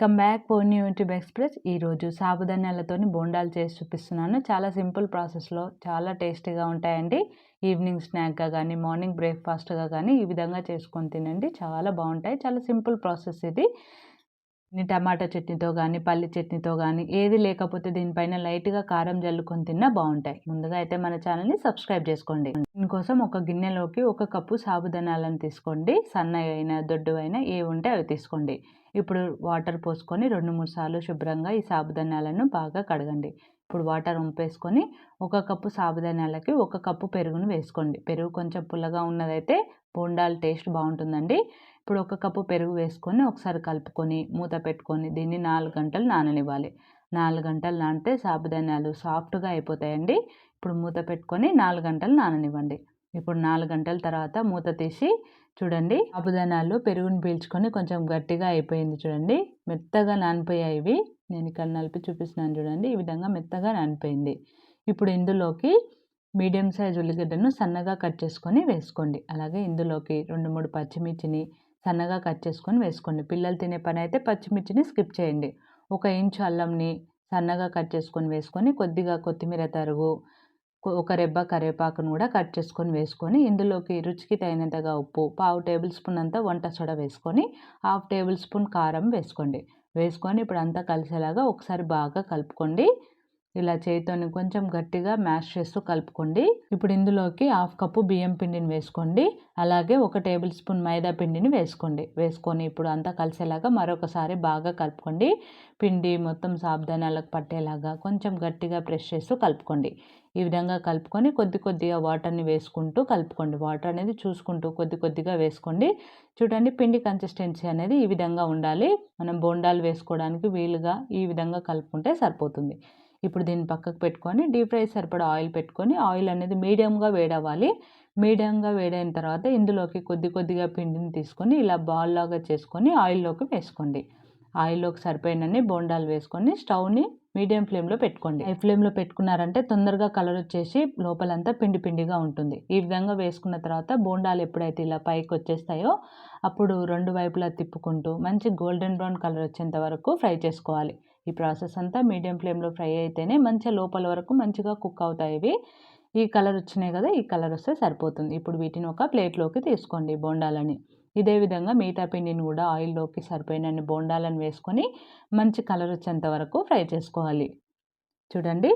Come back పోనీ YouTube express ఈరోజు సాబుధాన్యాలతోని బోండాలు చేసి చూపిస్తున్నాను. చాలా సింపుల్ ప్రాసెస్లో చాలా టేస్టీగా ఉంటాయండి. ఈవినింగ్ స్నాక్గా కానీ మార్నింగ్ బ్రేక్ఫాస్ట్గా కానీ ఈ విధంగా చేసుకొని తినండి. చాలా బాగుంటాయి. చాలా సింపుల్ ప్రాసెస్ ఇది. టమాటా చట్నీతో కానీ పల్లి చట్నీతో కానీ ఏది లేకపోతే దీనిపైన లైట్గా కారం జల్లుకొని తిన్నా బాగుంటాయి ముందుగా అయితే మన ఛానల్ని సబ్స్క్రైబ్ చేసుకోండి. దీనికోసం ఒక గిన్నెలోకి ఒక కప్పు సాబుదానాలను తీసుకోండి. సన్నగా అయినా దొడ్డు అయినా ఏ ఉంటే అవి తీసుకోండి. ఇప్పుడు వాటర్ పోసుకొని రెండు మూడు సార్లు శుభ్రంగా ఈ సాబుదానాలను బాగా కడగండి. ఇప్పుడు వాటర్ ఉంపేసుకొని ఒక కప్పు సాబుదానాలకి ఒక కప్పు పెరుగును వేసుకోండి. పెరుగు కొంచెం పుల్లగా ఉన్నదైతే బోండాల టేస్ట్ బాగుంటుందండి ఇప్పుడు ఒక కప్పు పెరుగు వేసుకొని ఒకసారి కలుపుకొని మూత పెట్టుకొని దీన్ని నాలుగు గంటలు నాననివ్వాలి. నాలుగు గంటలు నానితే సాబుదానాలు సాఫ్ట్గా అయిపోతాయండి. ఇప్పుడు మూత పెట్టుకొని నాలుగు గంటలు నాననివ్వండి. ఇప్పుడు నాలుగు గంటల తర్వాత మూత తీసి చూడండి సాబుదానాలు పెరుగుని పీల్చుకొని కొంచెం గట్టిగా అయిపోయింది చూడండి. మెత్తగా నానిపోయాయి ఇవి. నేను ఇక్కడ నలిపి చూపిస్తున్నాను చూడండి. ఈ విధంగా మెత్తగా నానిపోయింది. ఇప్పుడు ఇందులోకి మీడియం సైజ్ ఉల్లిగడ్డను సన్నగా కట్ చేసుకొని వేసుకోండి. అలాగే ఇందులోకి రెండు మూడు పచ్చిమిర్చిని సన్నగా కట్ చేసుకొని వేసుకోండి. పిల్లలు తినే పని అయితే పచ్చిమిర్చిని స్కిప్ చేయండి. ఒక ఇంచు అల్లంని సన్నగా కట్ చేసుకొని వేసుకొని కొద్దిగా కొత్తిమీర తరుగు ఒక రెబ్బ కరివేపాకును కూడా కట్ చేసుకొని వేసుకొని ఇందులోకి రుచికి తగినంతగా ఉప్పు పావు టేబుల్ స్పూన్ అంతా వంట సోడా వేసుకొని హాఫ్ టేబుల్ స్పూన్ కారం వేసుకోండి. వేసుకొని ఇప్పుడు అంతా కలిసేలాగా ఒకసారి బాగా కలుపుకోండి. ఇలా చేతితోని కొంచెం గట్టిగా మ్యాష్ చేస్తూ కలుపుకోండి. ఇప్పుడు ఇందులోకి హాఫ్ కప్పు బియ్యం పిండిని వేసుకోండి. అలాగే ఒక టేబుల్ స్పూన్ మైదా పిండిని వేసుకోండి. వేసుకొని ఇప్పుడు అంతా కలిసేలాగా మరొకసారి బాగా కలుపుకోండి. పిండి మొత్తం సాబ్దానాలకు పట్టేలాగా కొంచెం గట్టిగా ప్రెస్ చేస్తూ కలుపుకోండి. ఈ విధంగా కలుపుకొని కొద్ది కొద్దిగా వాటర్ని వేసుకుంటూ కలుపుకోండి. వాటర్ అనేది చూసుకుంటూ కొద్ది కొద్దిగా వేసుకోండి. చూడండి పిండి కన్సిస్టెన్సీ అనేది ఈ విధంగా ఉండాలి. మనం బోండాలు వేసుకోవడానికి వీలుగా ఈ విధంగా కలుపుకుంటే సరిపోతుంది. ఇప్పుడు దీన్ని పక్కకు పెట్టుకొని డీప్ ఫ్రై సరిపడా ఆయిల్ పెట్టుకొని ఆయిల్ అనేది మీడియంగా వేడవ్వాలి. మీడియంగా వేడైన తర్వాత ఇందులోకి కొద్ది కొద్దిగా పిండిని తీసుకొని ఇలా బాల్ లాగా చేసుకొని ఆయిల్లోకి వేసుకోండి. ఆయిల్లోకి సరిపోయినన్ని బోండాలు వేసుకొని స్టవ్ని మీడియం ఫ్లేమ్లో పెట్టుకోండి. హై ఫ్లేమ్లో పెట్టుకున్నారంటే తొందరగా కలర్ వచ్చేసి లోపలంతా పిండి పిండిగా ఉంటుంది. ఈ విధంగా వేసుకున్న తర్వాత బోండాలు ఎప్పుడైతే ఇలా పైకి వచ్చేస్తాయో అప్పుడు రెండు వైపులా తిప్పుకుంటూ మంచి గోల్డెన్ బ్రౌన్ కలర్ వచ్చేంత వరకు ఫ్రై చేసుకోవాలి. ఈ ప్రాసెస్ అంతా మీడియం ఫ్లేమ్లో ఫ్రై అయితేనే మంచిగా లోపల వరకు మంచిగా కుక్ అవుతాయి ఇవి. ఈ కలర్ వచ్చినాయి కదా ఈ కలర్ వస్తే సరిపోతుంది. ఇప్పుడు వీటిని ఒక ప్లేట్లోకి తీసుకోండి బోండాలని. ఇదే విధంగా మిగతా పిండిని కూడా ఆయిల్లోకి సరిపోయినన్ని బోండాలను వేసుకొని మంచి కలర్ వచ్చేంత వరకు ఫ్రై చేసుకోవాలి. చూడండి.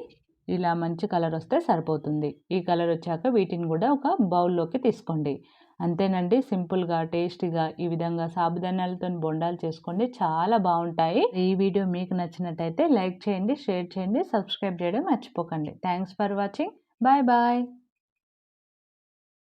ఇలా మంచి కలర్ వస్తే సరిపోతుంది. ఈ కలర్ వచ్చాక వీటిని కూడా ఒక బౌల్లోకి తీసుకోండి. అంతేనండి సింపుల్గా టేస్టీగా ఈ విధంగా సాబుదానాలతో బొండాలు చేసుకోండి. చాలా బాగుంటాయి. ఈ వీడియో మీకు నచ్చినట్టయితే లైక్ చేయండి షేర్ చేయండి సబ్స్క్రైబ్ చేయడం మర్చిపోకండి. Thanks for watching. Bye bye.